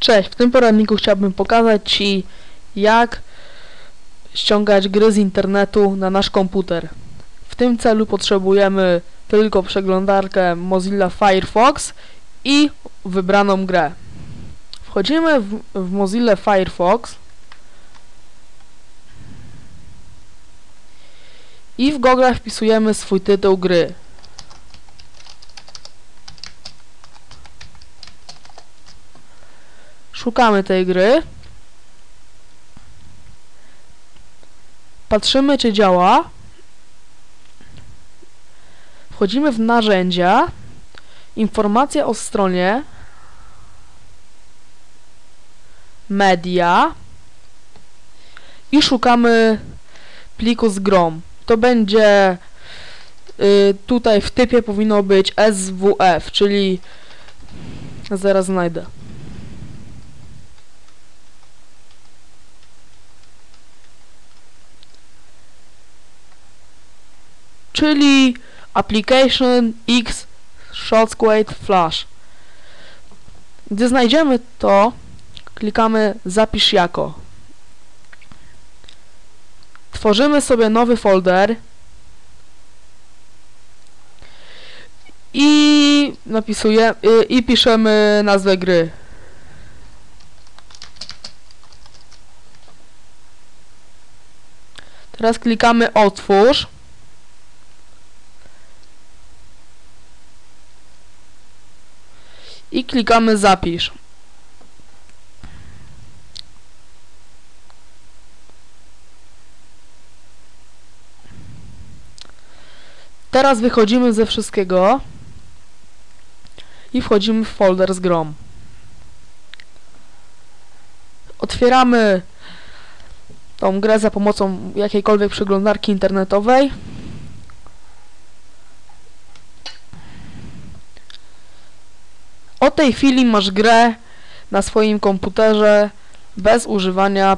Cześć, w tym poradniku chciałbym pokazać Ci jak ściągać gry z internetu na nasz komputer. W tym celu potrzebujemy tylko przeglądarkę Mozilla Firefox i wybraną grę. Wchodzimy w, w Mozilla Firefox i w Google wpisujemy swój tytuł gry. Szukamy tej gry. Patrzymy, czy działa. Wchodzimy w narzędzia. Informacja o stronie. Media. I szukamy pliku z grą. To będzie y, tutaj w typie powinno być SWF, czyli zaraz znajdę. Czyli Application X Shotsquade Flash. Gdy znajdziemy to, klikamy Zapisz jako. Tworzymy sobie nowy folder i napisuje i, i piszemy nazwę gry. Teraz klikamy Otwórz. I klikamy zapisz. Teraz wychodzimy ze wszystkiego i wchodzimy w folder z grom. Otwieramy tą grę za pomocą jakiejkolwiek przeglądarki internetowej. Od tej chwili masz grę na swoim komputerze bez używania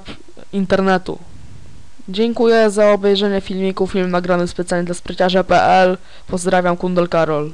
internetu. Dziękuję za obejrzenie filmiku, film nagrany specjalnie dla spryciarza.pl. Pozdrawiam, Kundel Karol.